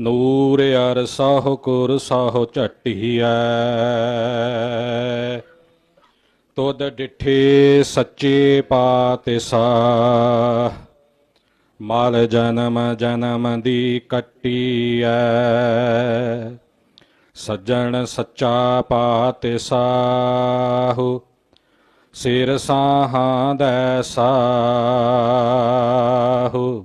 ਨੂਰ ਅਰ ਸਾਹ ਕੁਰ ਸਾਹ ਝਟਿਐ। ਤੁਧ ਡਿਠੇ ਸੱਚੇ ਪਾਤਿਸਾ ਮਲ ਜਨਮ ਜਨਮ ਦੀ ਕੱਟੀਐ। ਸੱਜਣ ਸੱਚਾ ਪਾਤਿਸਾਹੁ, ਸਿਰ ਸਾਹਾਂ ਦੈ ਸਾਹੁ।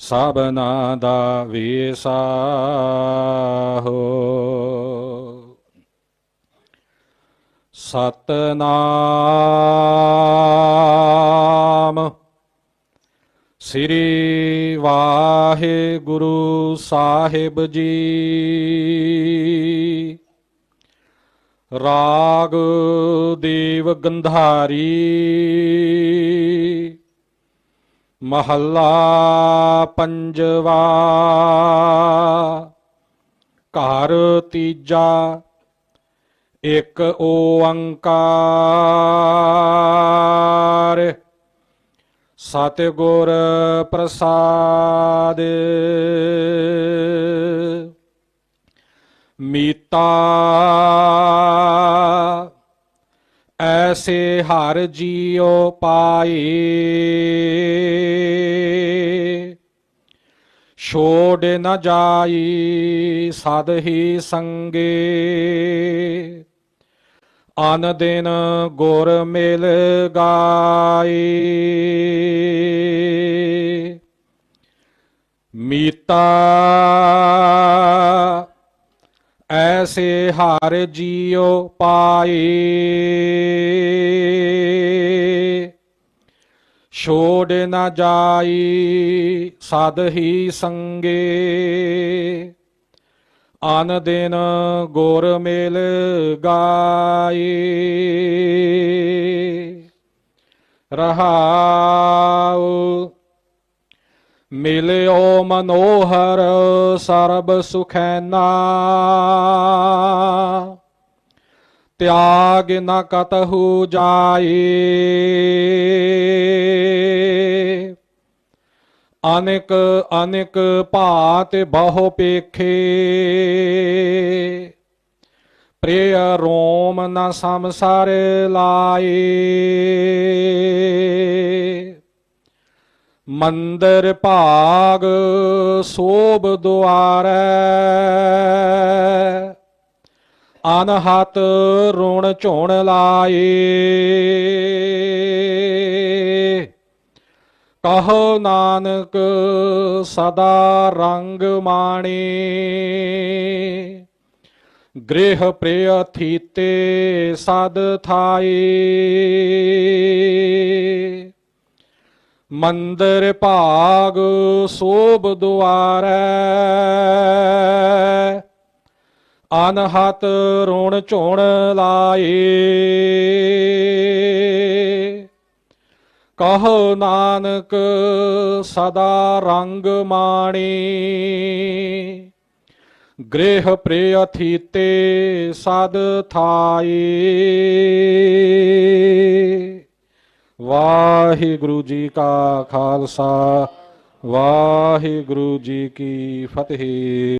ਸਭਨਾ ਦਾ ਵੇਸਾਹੁ। ਸਤਨਾਮ ਸ੍ਰੀ ਵਾਹਿਗੁਰੂ ਸਾਹਿਬ ਜੀ। ਰਾਗ ਦੇਵ ਗੰਧਾਰੀ। ਮਹੱਲਾ ਪੰਜਵਾ। ਘਰ ਤੀਜਾ ਇੱਕ ਓੰਕਾਰ। ਸਤਿਗੁਰ ਪ੍ਰਸਾਦ। ਮੀਤਾ ਐਸੇ ਹਰ ਜੀਉ ਪਾਏ ਛੋੜ ਨ ਜਾਈ, ਸਦ ਹੀ ਸੰਗੇ। ਅਨ ਦਿਨ ਗੁਰ ਮਿਲ ਗਾਈ। ਮੀਤਾ, ਐਸੇ ਹਰ ਜੀਉ ਪਾਏ ਛੋੜ ਨਾ ਜਾਈ, ਸਦ ਹੀ ਸੰਗੇ। ਅਨ ਦਿਨ ਗੁਰ ਮਿਲ ਗਾਏ ਰਹਾਉ, ਮਿਲਿਓ ਮਨੋਹਰ ਸਰਬ ਸੁਖੈਨਾ। ਤਿਆਗ ਨ ਕਤਹੂ ਜਾਏ। ਅਨੇਕ ਅਨੇਕ ਭਾਤ ਬਹੁ ਪੇਖੇ। ਪ੍ਰਿਯ ਰੋਮ ਨ ਸੰਸਾਰ ਲਾਏ। ਮੰਦਰ ਭਾਗ ਸੋਭ ਦੁਆਰੈ। ਅਨਹਤ ਰੁਣ ਝੁਣ ਲਾਏ। ਕਹੋ ਨਾਨਕ, ਸਦਾ ਰੰਗ ਮਾਣੇ। ਗ੍ਰਹਿ ਪ੍ਰਿਯ ਥੀਤੇ ਸਦ ਥਾਏ। ਮੰਦਰ ਭਾਗ ਸੋਭ ਦੁਆਰੈ। ਅਨਹਤ ਰੋਣ ਝੁਣ ਲਾਏ। ਕਹੋ ਨਾਨਕ, ਸਦਾ ਰੰਗ ਮਾਣੀ। ਗ੍ਰਹਿ ਪ੍ਰਿਯ ਥੀਤੇ ਸਦ ਥਾਏ। ਵਾਹਿਗੁਰੂ ਜੀ ਕਾ ਖਾਲਸਾ, ਵਾਹਿਗੁਰੂ ਜੀ ਕੀ ਫਤਿਹ।